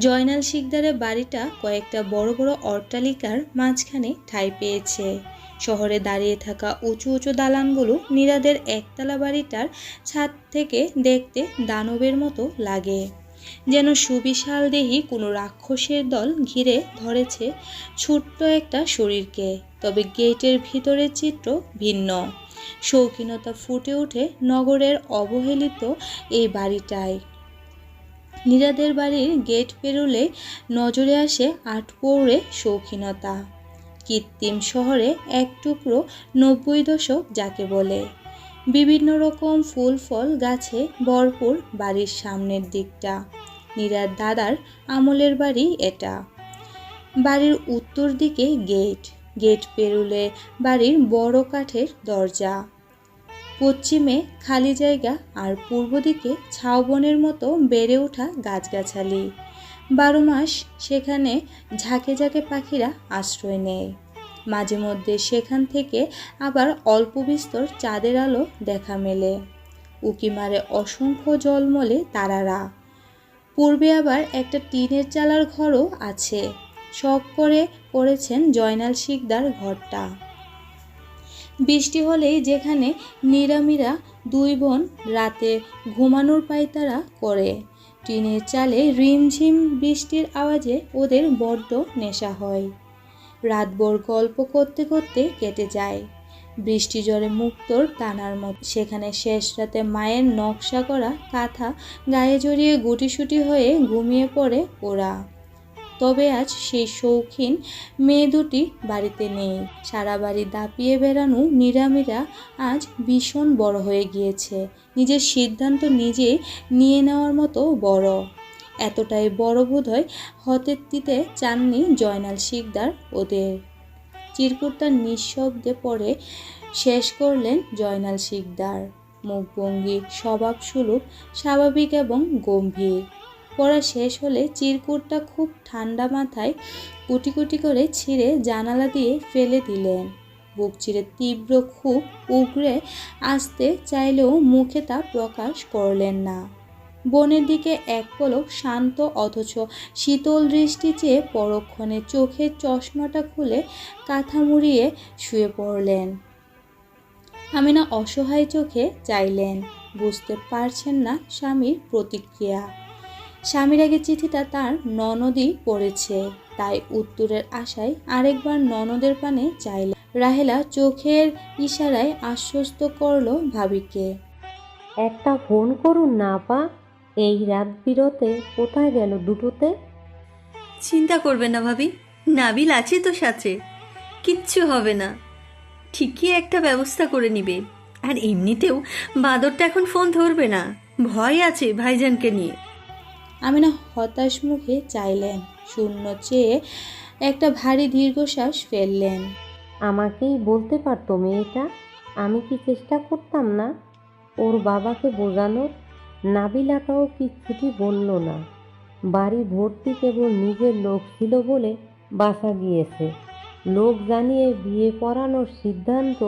জয়নাল শিকদারের বাড়িটা কয়েকটা বড় বড় অট্টালিকার মাঝখানে ঠাঁই পেয়েছে। শহরে দাঁড়িয়ে থাকা উঁচু উঁচু দালানগুলো নীরাদের একতলা বাড়িটার ছাদ থেকে দেখতে দানবের মতো লাগে। যেন সুবিশাল দেহি কোনো রাক্ষসের দল ঘিরে ধরেছে ছোট্ট একটা শরীরকে, তবে গেটের ভিতরের চিত্র ভিন্ন। শৌখিনতা ফুটে ওঠে নগরের অবহেলিত এই বাড়িটায়। নীরাদের বাড়ির গেট পেরোলে নজরে আসে আটপৌরে শৌখিনতা। কৃত্রিম শহরে এক টুকরো নব্বই দশক যাকে বলে। বিভিন্ন রকম ফুল, ফল, গাছে ভরপুর বাড়ির সামনের দিকটা। নীরার দাদার আমলের বাড়ি এটা। বাড়ির উত্তর দিকে গেট। গেট পেরুলে বাড়ির বড় কাঠের দরজা। পশ্চিমে খালি জায়গা আর পূর্ব দিকে ঝাউবনের মতো বেড়ে ওঠা গাছগাছালি। বারো মাস সেখানে ঝাঁকে ঝাঁকে পাখিরা আশ্রয় নেয়। মাঝে মধ্যে সেখান থেকে আবার অল্প বিস্তর চাঁদের আলো দেখা মেলে। উকি মারে অসংখ্য জলমলে তারারা। পূর্বে আবার একটা টিনের চালার ঘরও আছে। শখ করে করেছেন জয়নাল শিকদার ঘরটা। বৃষ্টি হলেই যেখানে নিরামিরা দুই বোন রাতে ঘুমানোর পায়তারা করে। টিনের চালে রিমঝিম বৃষ্টির আওয়াজে ওদের বড্ড নেশা হয়। রাতভর গল্প করতে করতে কেটে যায়। বৃষ্টি জ্বরে মুক্তোর টানার মতো। সেখানে শেষ রাতে মায়ের নকশা করা কাঁথা গায়ে জড়িয়ে গুটিসুটি হয়ে ঘুমিয়ে পড়ে ওরা। তবে আজ সেই শৌখিন মেয়ে দুটি বাড়িতে নেই। সারা বাড়ি দাপিয়ে বেড়ানো নিরামিরা আজ ভীষণ বড় হয়ে গিয়েছে। নিজের সিদ্ধান্ত নিজেই নিয়ে নেওয়ার মতো বড়। এতটাই বড় বোধহয় হতে দিতে চাননি জয়নাল শিকদার ওদের। চিরকুটটা নিঃশব্দে পরে শেষ করলেন জয়নাল শিকদার। মুখভঙ্গি স্বভাব সুলভ স্বাভাবিক এবং গম্ভীর। পড়া শেষ হলে চিরকুটটা খুব ঠান্ডা মাথায় কুটি কুটি করে ছিঁড়ে জানালা দিয়ে ফেলে দিলেন। বুক চিরে তীব্র খুব উগরে আসতে চাইলেও মুখে তা প্রকাশ করলেন না। বনের দিকে এক পলক শান্ত অথচ শীতল দৃষ্টি চেয়ে পরক্ষণে চোখের চশমাটা খুলে কাঁথা মুড়িয়ে শুয়ে পড়লেন। আমিনা অসহায় চোখে চাইলেন, বুঝতে পারছেন না স্বামীর প্রতিক্রিয়া। স্বামীর আগে চিঠিটা তার ননদই পড়েছে তাই উত্তরের আশায় আরেকবার ননদের পানে চাইলেন রাহেলা চোখের ইশারায় আশ্বস্ত করল ভাবিকে। একটা ফোন করুন না পা এই রাত বিরতে কোথায় গেল দুটোতে? চিন্তা করবে না ভাবি নাবিল আছে তো সাথে। কিচ্ছু হবে না। ঠিকই একটা ব্যবস্থা করে নিবে। আর এমনিতেও বাদরটা এখন ফোন ধরবে না। ভয় আছে ভাইজানকে নিয়ে। আমিনা হতাশ মুখে চাইলেন, শূন্য চেয়ে একটা ভারী দীর্ঘশ্বাস ফেললেন। আমাকেই বলতে পারতো মেয়েটা, আমি কি চেষ্টা করতাম না? ওর বাবাকে বোঝানোর নাবিলাটাও কিচ্ছুটি বলল না। বাড়ি ভর্তি কেবল নিজের লোক ছিল বলে বাসা গিয়েছে। লোক জানিয়ে বিয়ে পড়ানোর সিদ্ধান্ত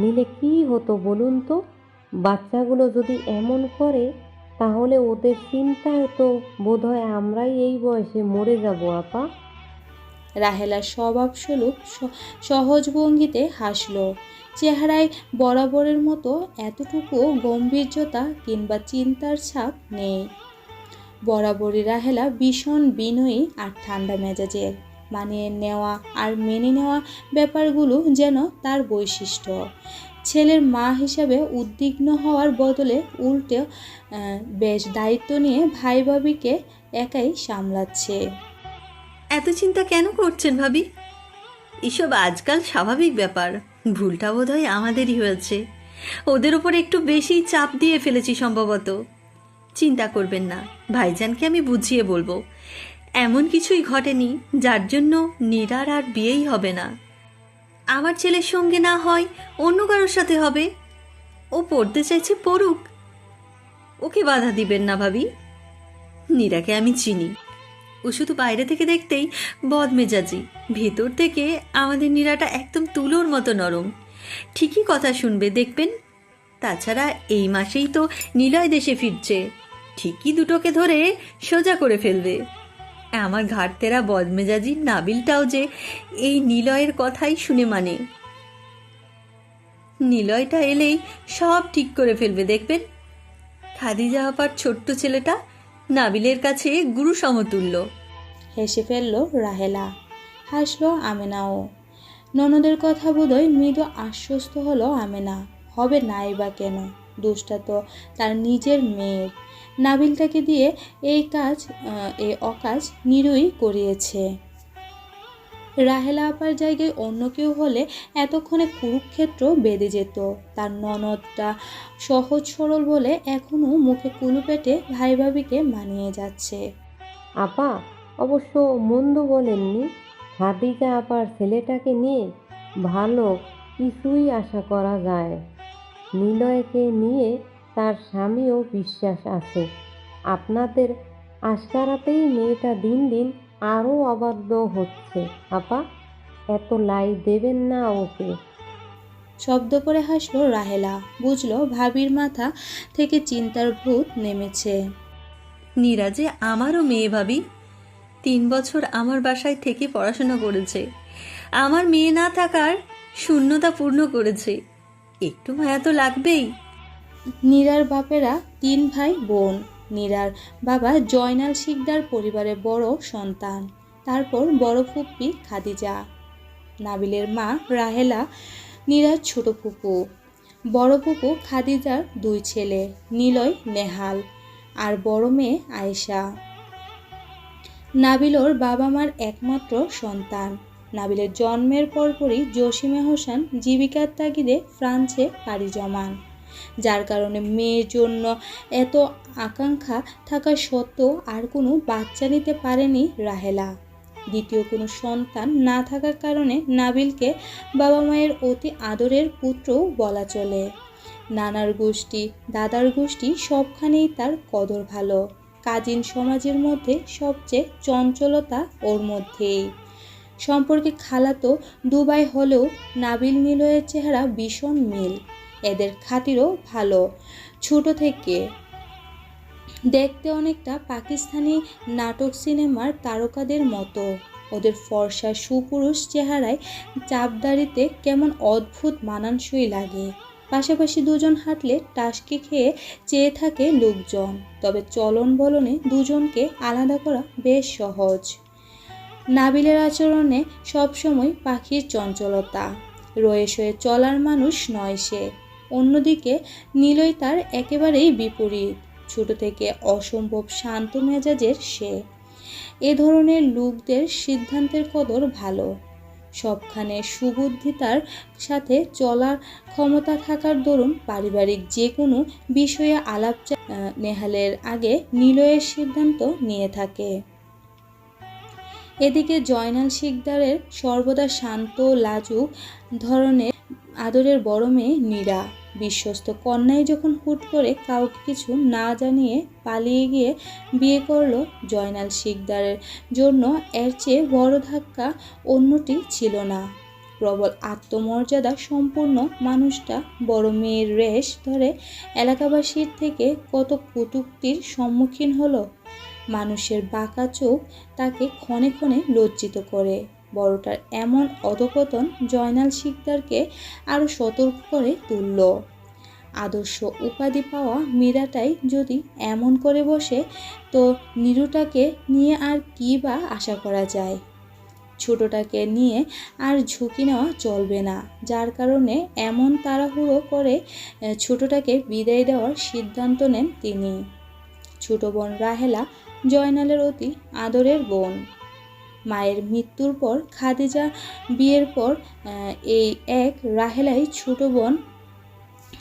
নিলে কি হতো বলুন তো? বাচ্চাগুলো যদি এমন করে তাহলে ওদের চিন্তায় তো বোধহয় আমরাই এই বয়সে মরে যাব, আপা। রাহেলা স্বভাবস্বরূপ স- সহজ ভঙ্গিতে হাসল। চেহারায় বরাবরের মতো এতটুকু গম্ভীর্যতা কিংবা চিন্তার ছাপ নেই। বরাবরই রাহেলা ভীষণ বিনয়ী আর ঠান্ডা মেজাজের মানিয়ে নেওয়া আর মেনে নেওয়া ব্যাপারগুলো যেন তার বৈশিষ্ট্য। ছেলের মা হিসাবে উদ্বিগ্ন হওয়ার বদলে উল্টে বেশ দায়িত্ব নিয়ে ভাই ভাবিকে একাই সামলাচ্ছে। এত চিন্তা কেন করছেন ভাবি? এসব আজকাল স্বাভাবিক ব্যাপার। ভুলটা বোধহয় আমাদেরই হয়েছে। ওদের ওপর একটু বেশি চাপ দিয়ে ফেলেছি সম্ভবত। চিন্তা করবেন না, ভাইজানকে আমি বুঝিয়ে বলব। এমন কিছুই ঘটেনি যার জন্য নীরার আর বিয়েই হবে না। আমার ছেলের সঙ্গে না হয় অন্য কারোর সাথে হবে। ও পড়তে চাইছে পড়ুক। ওকে বাধা দিবেন না ভাবি। নীরাকে আমি চিনি। ও শুধু বাইরে থেকে দেখতেই বদমেজাজি। ভেতর থেকে আমাদের নীরাটা একদম তুলোর মতো নরম। ঠিকই কথা শুনবে, দেখবেন? তাছাড়া এই মাসেই তো নিলয় দেশে ফিরছে। ঠিকই দুটোকে ধরে সোজা করে ফেলবে। আমার ঘাটতেরা বদমেজাজির নাবিলটাও যে এই নিলয়ের কথাই শুনে মানে। নিলয়টা এলেই সব ঠিক করে ফেলবে, দেখবেন? খাদিজা আপার ছোট্ট ছেলেটা নাবিলের কাছে গুরু সমতুল্য। হেসে ফেলল রাহেলা। হাসলো আমেনাও। ননদের কথা বোধহয় মৃদু আশ্বস্ত হলো আমেনা। হবে নাই বা কেন? দোষটা তো তার নিজের মেয়ের নাবিলটাকে দিয়ে এই কাজ এই অকাজ নিরুই করিয়েছে। রাহেলা আপার জায়গায় অন্য কেউ হলে এতক্ষণে কুরুক্ষেত্র বেঁধে যেত। তার ননদটা সহজ সরল বলে এখনও মুখে কুলু পেটে ভাই ভাবিকে মানিয়ে যাচ্ছে। আপা, অবশ্য মন্দ বলেননি। খাদিজা আপার ছেলেটাকে নিয়ে ভালো কিছুই আশা করা যায়। নিলয়কে নিয়ে তার স্বামীও বিশ্বাস আছে। আপনাদের আশকারাতেই মেয়েটা দিন দিন আরও অবাধ্য হচ্ছে। আপা, এত লাই দেবেন না ওকে। শব্দ করে হাসলো রাহেলা। বুঝলো ভাবির মাথা থেকে চিন্তার ভূত নেমেছে। নীরা যে আমারও মেয়ে ভাবি। তিন বছর আমার বাসায় থেকে পড়াশোনা করেছে। আমার মেয়ে না থাকার শূন্যতা পূর্ণ করেছে। একটু মায়া তো লাগবেই। নীরার বাপেরা তিন ভাই বোন। নীরার বাবা জয়নাল শিকদার পরিবারের বড় সন্তান। তারপর বড় ফুপ্পি খাদিজা। নাবিলের মা রাহেলা, নীরার ছোট ফুপু। বড় ফুপু খাদিজার দুই ছেলে, নিলয় নেহাল আর বড় মেয়ে আয়েশা। নাবিলর বাবা মার একমাত্র সন্তান। নাবিলের জন্মের পরপরই জসিমে হোসেন জীবিকার তাগিদে ফ্রান্সে পাড়ি জমান। যার কারণে মেয়ের জন্য এত আকাঙ্ক্ষা থাকা সত্ত্বেও আর কোনো বাচ্চা নিতে পারেনি রাহেলা। দ্বিতীয় কোনো সন্তান না থাকার কারণে নাবিলকে বাবা মায়ের অতি আদরের পুত্রও বলা চলে। নানার গোষ্ঠী, দাদার গোষ্ঠী সবখানেই তার কদর ভালো। কাজিন সমাজের মধ্যে সবচেয়ে চঞ্চলতা ওর মধ্যেই। সম্পর্কে খালাতো দুবাই হলেও নাবিল নিলয়ের চেহারা ভীষণ মিল। এদের খাতিরও ভালো। ছোট থেকে দেখতে অনেকটা পাকিস্তানি নাটক সিনেমার তারকাদের মতো। ওদের ফর্সা সুপুরুষ চেহারায় চাপদারিতে কেমন অদ্ভুত মানানসই লাগে। পাশাপাশি দুজন হাঁটলে টাসকে খেয়ে চেয়ে থাকে লোকজন, তবে চলন বলনে দুজনকে আলাদা করা বেশ সহজ। নাবিলের আচরণে সবসময় পাখির চঞ্চলতা। রয়ে শয়ে চলার মানুষ নয় সে। অন্যদিকে নীলই তার একেবারেই বিপরীত। ছোট থেকে অসম্ভব শান্ত মেজাজের সে। এ ধরনের লোকদের সিদ্ধান্তের কদর ভালো। সবখানে সুবুদ্ধিতার সাথে চলার ক্ষমতা থাকার দরুন পারিবারিক যে কোনো বিষয়ে আলাপ নেহালের আগে নিলয়ের সিদ্ধান্ত নিয়ে থাকে। এদিকে জয়নাল শিকদারের সর্বদা শান্ত, লাজুক ধরনের আদরের বড় মেয়ে নীরা। বিশ্বস্ত কন্যাই যখন হুট করে কাউকে কিছু না জানিয়ে পালিয়ে গিয়ে বিয়ে করল জয়নাল শিকদারের জন্য, এর চেয়ে বড় ধাক্কা অন্যটি ছিল না। প্রবল আত্মমর্যাদা সম্পূর্ণ মানুষটা বড় মেয়ের রেশ ধরে এলাকাবাসীর থেকে কত কটূক্তির সম্মুখীন হলো। মানুষের বাঁকা চোখ তাকে ক্ষণে ক্ষণে লজ্জিত করে। বড়টার এমন অধপতন জয়নাল শিকদারকে আরও সতর্ক করে তুলল। আদর্শ উপাধি পাওয়া মীরাটাই যদি এমন করে বসে, তো নিরুটাকে নিয়ে আর কী বা আশা করা যায়? ছোটটাকে নিয়ে আর ঝুঁকি নেওয়া চলবে না। যার কারণে এমন তাড়াহুড়ো করে ছোটটাকে বিদায় দেওয়ার সিদ্ধান্ত নেন তিনি। ছোট বোন রাহেলা জয়নালের অতি আদরের বোন। মায়ের মৃত্যুর পর, খাদিজা বিয়ের পর এই এক রাহেলাই ছোট বোন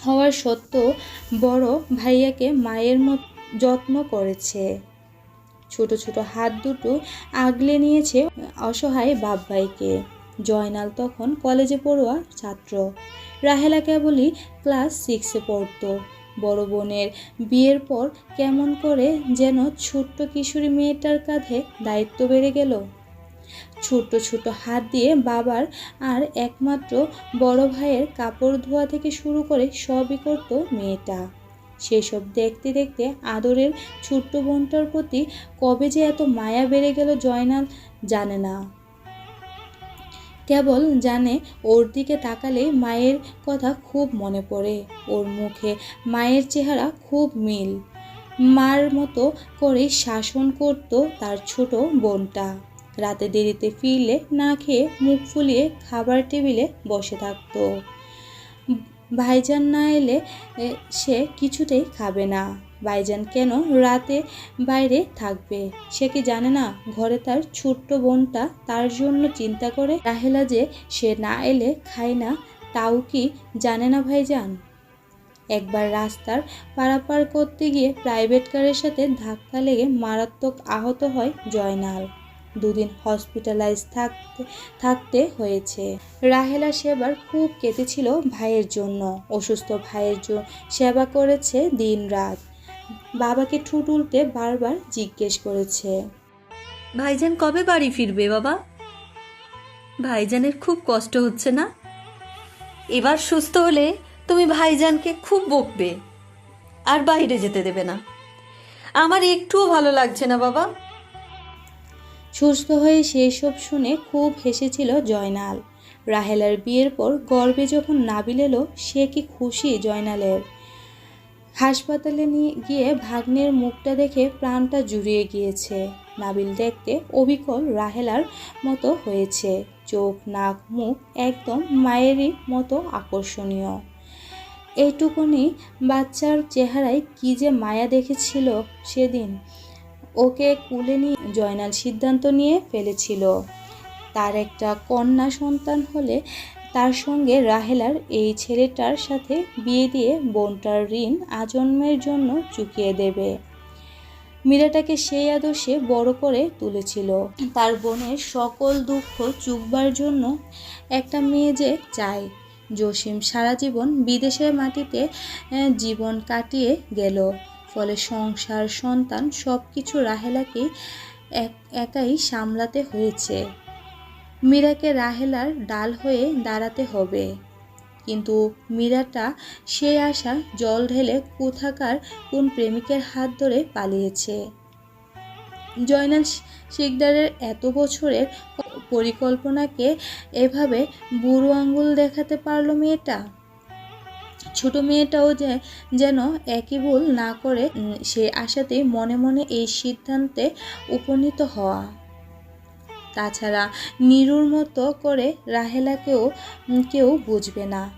হওয়ার সত্ত্বেও বড় ভাইয়াকে মায়ের মত যত্ন করেছে। ছোট ছোট হাত দুটো আগলে নিয়েছে অসহায় বাপ ভাইকে জয়নাল তখন কলেজে পড়ুয়া ছাত্র। রাহেলা কেবলই ক্লাস সিক্সে পড়তো। বড় বোনের বিয়ের পর কেমন করে যেন ছোট্ট কিশোরী মেয়েটার কাঁধে দায়িত্ব বেড়ে গেল। ছোট ছোট হাত দিয়ে বাবার আর একমাত্র বড় ভাইয়ের কাপড় ধোয়া থেকে শুরু করে সবই করতো মেয়েটা। সেসব দেখতে দেখতে আদরের ছোট্ট বোনটার প্রতি কবে যে এত মায়া বেড়ে গেল জয়নাল জানে না। কেবল জানে ওর দিকে তাকালে মায়ের কথা খুব মনে পড়ে, ওর মুখে মায়ের চেহারা খুব মিল। মার মতো করে শাসন করত তার ছোট বোনটা। রাতে দেরিতে ফিরলে না খেয়ে মুখ ফুলিয়ে খাবার টেবিলে বসে থাকতো। ভাইজান না এলে সে কিছুতেই খাবে না। ভাইজান কেন রাতে বাইরে থাকবে? সে কি জানে না ঘরে তার ছোট্ট বোনটা তার জন্য চিন্তা করে? রাহেলা যে সে না এলে খায় না, তাও কি জানে না ভাইজান? একবার রাস্তার পারাপার করতে গিয়ে প্রাইভেট কারের সাথে ধাক্কা লেগে মারাত্মক আহত হয় জয়নাল। দুদিন হসপিটালাইজ থাকতে থাকতে হয়েছে। রাহেলা সেবার খুব কেঁদেছিল ভাইয়ের জন্য। অসুস্থ ভাইয়ের জন্য সেবা করেছে দিন রাত বাবাকে ঠুট উল্টে বারবার জিজ্ঞেস করেছে। ভাইজান কবে বাড়ি ফিরবে বাবা? ভাইজানের খুব কষ্ট হচ্ছে না? এবার সুস্থ হলে তুমি ভাইজানকে খুব বকবে। আর বাইরে যেতে দেবে না। আমার একটুও ভালো লাগছে না বাবা। সুস্থ হয়ে সেই সব শুনে খুব হেসেছিল জয়নাল। রাহেলার বিয়ের পর গর্বে যখন নাবিল এলো, সে কি খুশি জয়নালের? হাসপাতালে নিয়ে গিয়ে ভাগ্নের মুখটা দেখে প্রাণটা জুড়িয়ে গিয়েছে। নাবিল দেখতে অবিকল রাহেলার মতো হয়েছে। চোখ, নাক, মুখ একদম মায়েরই মতো আকর্ষণীয়। এইটুকুনি বাচ্চার চেহারায় কি যে মায়া দেখেছিল সেদিন। ওকে কুলে নিয়ে জয়নাল সিদ্ধান্ত নিয়ে ফেলেছিল। তার একটা কন্যা সন্তান হলে তার সঙ্গে রাহেলার এই ছেলেটার সাথে বিয়ে দিয়ে বোনটার ঋণ আজন্মের জন্য চুকিয়ে দেবে। মীরাটাকে সেই আদর্শে বড় করে তুলেছিল। তার বোনের সকল দুঃখ চুকবার জন্য একটা মেয়ে যে চায়। জসিম সারা জীবন বিদেশের মাটিতে জীবন কাটিয়ে গেল। ফলে সংসার, সন্তান সব কিছু রাহেলাকেই এক, একাই সামলাতে হয়েছে। মীরাকে রাহেলার ডাল হয়ে দাঁড়াতে হবে। কিন্তু মীরাটা সে আশা জল ঢেলে কোথাকার কোন প্রেমিকের হাত ধরে পালিয়েছে। জয়নাল শিকদারের এত বছরের পরিকল্পনাকে এভাবে বুড়ো আঙ্গুল দেখাতে পারল মেয়েটা? ছোট মেয়েটাও যে যেন একই ভুল না করে সে আশাতেই মনে মনে এই সিদ্ধান্তে উপনীত হওয়া। তাছাড়া নিরুর মতো করে রাহেলাকেও কেউ বুঝবে না।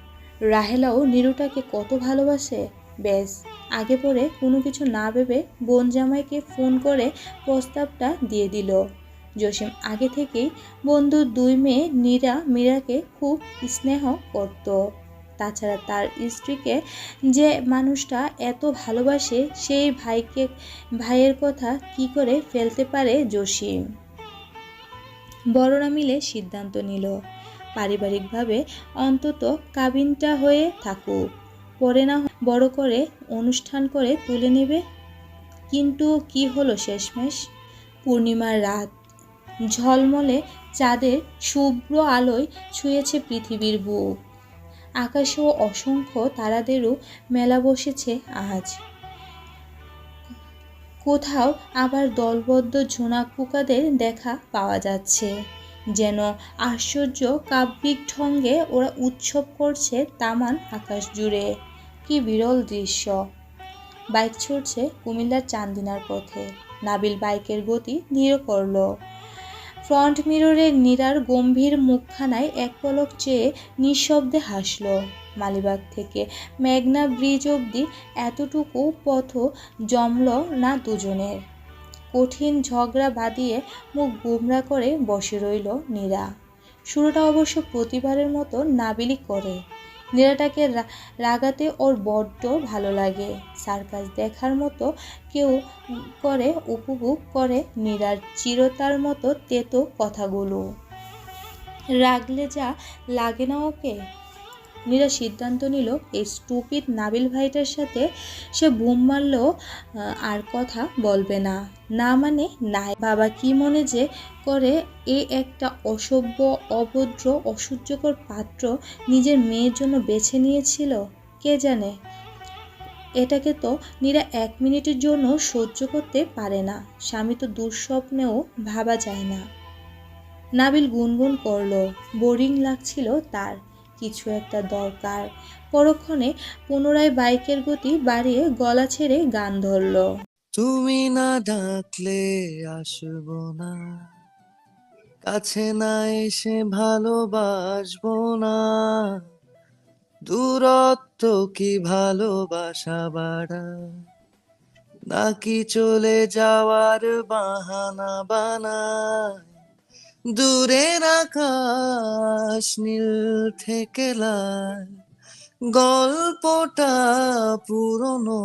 রাহেলাও নিরুটাকে কত ভালোবাসে? বেশ আগে পরে কোনো কিছু না ভেবে বোন জামাইকে ফোন করে প্রস্তাবটা দিয়ে দিল। জসিম আগে থেকেই বন্ধুর দুই মেয়ে নীরা, মীরাকে খুব স্নেহ করত। তাছাড়া তার স্ত্রীকে যে মানুষটা এত ভালোবাসে, সেই ভাইকে, ভাইয়ের কথা কি করে ফেলতে পারে জসিম বড়রা মিলে সিদ্ধান্ত নিল। পারিবারিকভাবে অন্তত কাবিনটা হয়ে থাকুক। পরে না বড় করে অনুষ্ঠান করে তুলে নেবে। কিন্তু কি হলো শেষমেশ? পূর্ণিমার রাত। ঝলমলে চাঁদের শুভ্র আলোয় ছুঁয়েছে পৃথিবীর বুক। আকাশেও অসংখ্য তারাদেরও মেলা বসেছে আজ। কোথাও আবার দলবদ্ধ ঝোনাক পোকাদের দেখা পাওয়া যাচ্ছে। যেন আশ্চর্য কাব্যিক ঢঙ্গে ওরা উৎসব করছে তামান আকাশ জুড়ে। কি বিরল দৃশ্য। বাইক ছুটছে কুমিল্লার চান্দিনার পথে। নাবিল বাইকের গতি ধীর করল ফ্রন্ট মিররে নীরার গম্ভীর মুখখানায় এক পলক চেয়ে নিঃশব্দে হাসল। মালিবাগ থেকে মেঘনা ব্রিজ অবধি এতটুকু পথ জমল না দুজনের। কঠিন ঝগড়া বাদিয়ে মুখ গুমরা করে বসে রইল নীরা। শুরুটা অবশ্য প্রতিবারের মতো নাবিলি করে। নীরাটাকে রা- রাগাতে ওর বড্ড ভালো লাগে। সার্কাস দেখার মতো কেউ করে, উপভোগ করে নীরার চিরতার মতো তেতো কথাগুলো। রাগলে যা লাগে না ওকে? নীরা সিদ্ধান্ত নিল, এই স্টুপিড নাবিল ভাইটার সাথে সে বুম মারলেও আর কথা বলবে না। না মানে না বাবা কি মনে যে করে, এ একটা অসভ্য, অভদ্র, অসহ্যকর পাত্র নিজের মেয়ের জন্য বেছে নিয়েছিল? কে জানে? এটাকে তো নীরা এক মিনিটের জন্য সহ্য করতে পারে না। স্বামী তো দুঃস্বপ্নেও ভাবা যায় না। নাবিল গুনগুন করল। বোরিং লাগছিল তার। কিছু একটা দরকার। পরক্ষণে পুনরায় বাইকের গতি বাড়িয়ে গলা ছেড়ে গান ধরলো। তুমি না ডাকলে আসব না। কাছে না এসে ভালোবাসবো না। দূরত্ব কি ভালোবাসা বাড়া? নাকি চলে যাওয়ার বাহানা বানায়? দূরের আকাশ নীল থেকে গল্পটা পুরনো।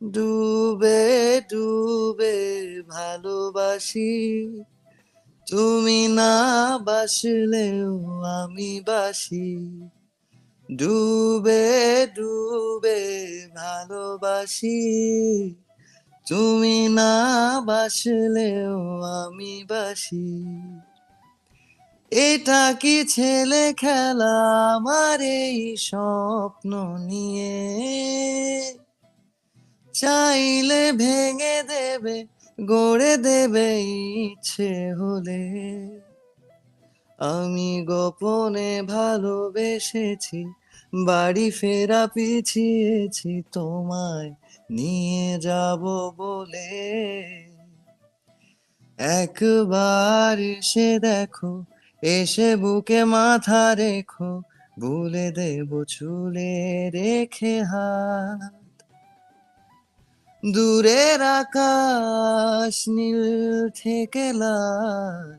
ডুবে ডুবে ভালোবাসি, তুমি না বাসলেও আমি বাসি। ডুবে ডুবে ভালোবাসি। তুমি না বাসলেও আমি বাসি। এটা কি ছেলে খেলা আমার এই স্বপ্ন নিয়ে? চাইলে ভেঙে দেবে, গড়ে দেবে ইচ্ছে হলে। আমি গোপনে ভালোবেসেছি, বাড়ি ফেরা পিছিয়েছি তোমায় নিয়ে যাব বলে। একবার এসে দেখো, এসে বুকে মাথা রেখো, বলে দেব চুলে রেখে হাত। দূরের আকাশ নীল থেকে লাল,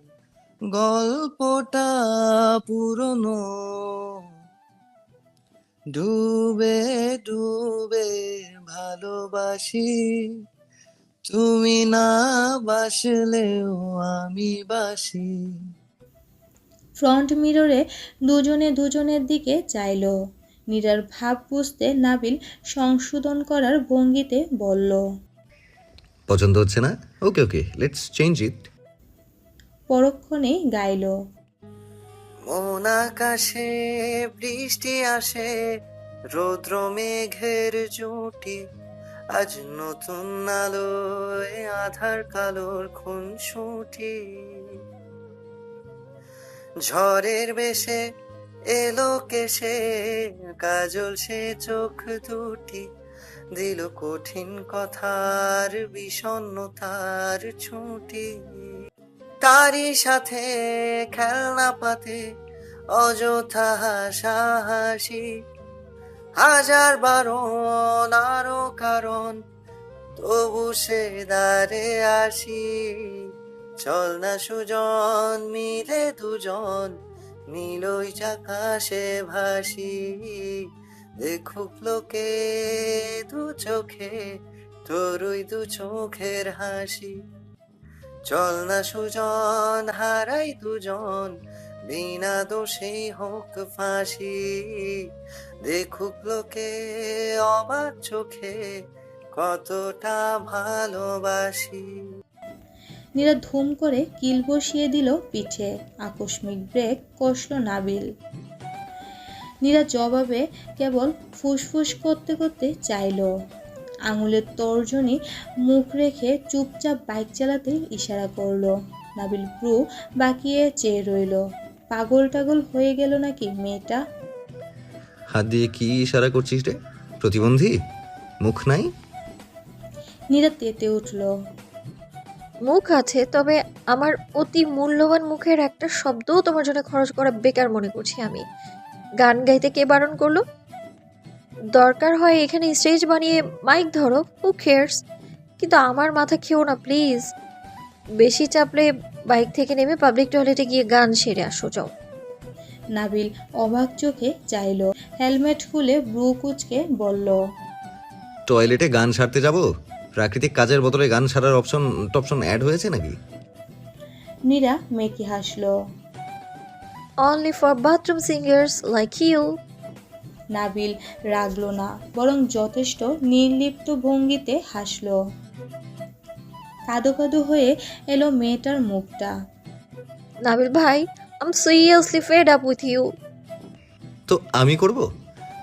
গল্পটা পুরনো ডুবে ডুবে ভালোবাসি। তুমি না বাসলেও আমি বাসি। ফ্রন্ট মিররে দুজনে দুজনের দিকে চাইলো। নীরার ভাব বুঝতে নাবিল সংশোধন করার ভঙ্গিতে বলল পছন্দ হচ্ছে না? ওকে ওকে লেটস চেঞ্জ ইট পরক্ষণেই গাইল মন আকাশে, বৃষ্টি আসে, রৌদ্র মেঘের জুটি। আজ নতুন আলোয় আধার কালোর খুন ছুটি ঝড়ের বেশে এলো কেসে কাজল সে চোখ দুটি। দিল কঠিন কথার বিষণ্ণতার ছুটি। তারই সাথে খেলনা পাতে, অযথা হাসাহাসি। হাজার বারণ, আরও কারণ, তবু সে দাঁড়ে আসি। চল না সুজন, মিলে দুজন নীলই আকাশে ভাসি। দেখুক লোকে দু চোখে, তোরই দু চোখের হাসি। চল না সুজন, হারাই দুজন, বিনা দোষে হোক ফাঁসি। দেখুক লোকে অবাক চোখে কতটা ভালোবাসি। নীরা ধুম করে কিল বসিয়ে দিল পিঠে, আকস্মিক ব্রেক কষল নাবিল। নীরা জবাবে কেবল ফুসফুস করতে করতে চাইলো। আঙুলের তর্জনী মুখ রেখে চুপচাপ বাইক চালাতে ইশারা করল নাবিল ব্রু বাকিয়ে চেয়ে রইল। পাগল টাগল হয়ে গেল নাকি মেয়েটা? হাত দিয়ে কি ইশারা করছিস রে? প্রতিবন্ধী? মুখ নাই? নীরা তেতে উঠল। মুখ আছে তবে আমার অতি মূল্যবান মুখের একটা শব্দও তোমার জন্য খরচ করা বেকার মনে করছি আমি। গান গাইতে কে বারণ করল? দরকার হয় এখানে স্টেজ বানিয়ে মাইক ধরো হু কেয়ার্স কিন্তু আমার মাথা খেও না প্লিজ বেশি চাপলে বাইক থেকে নেমে পাবলিক টয়লেটে গিয়ে গান সেরে আসো যাও। নাবিল অবাক চোখে চাইলো হেলমেট খুলে ব্রু কুচকে বলল টয়লেটে গান সারতে যাব? প্রাকৃতিক কাজের বদলে গান সারার অপশন টপশন অ্যাড হয়েছে নাকি? নীরা মেকি হাসলো only for bathroom singers like you. Nabil রাগলো না বরং যথেষ্ট নির্লিপ্ত ভঙ্গিতে হাসলো। কাদো কাদো হয়ে এলো মেয়েটার মুখটা। নাবিল ভাই I'm seriously fed up with you. তো আমি করব?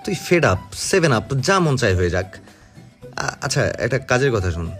তুই ফেড আপ সেভেন আপ যা মন চাই হয়ে যাক। আচ্ছা একটা কাজের কথা শুন।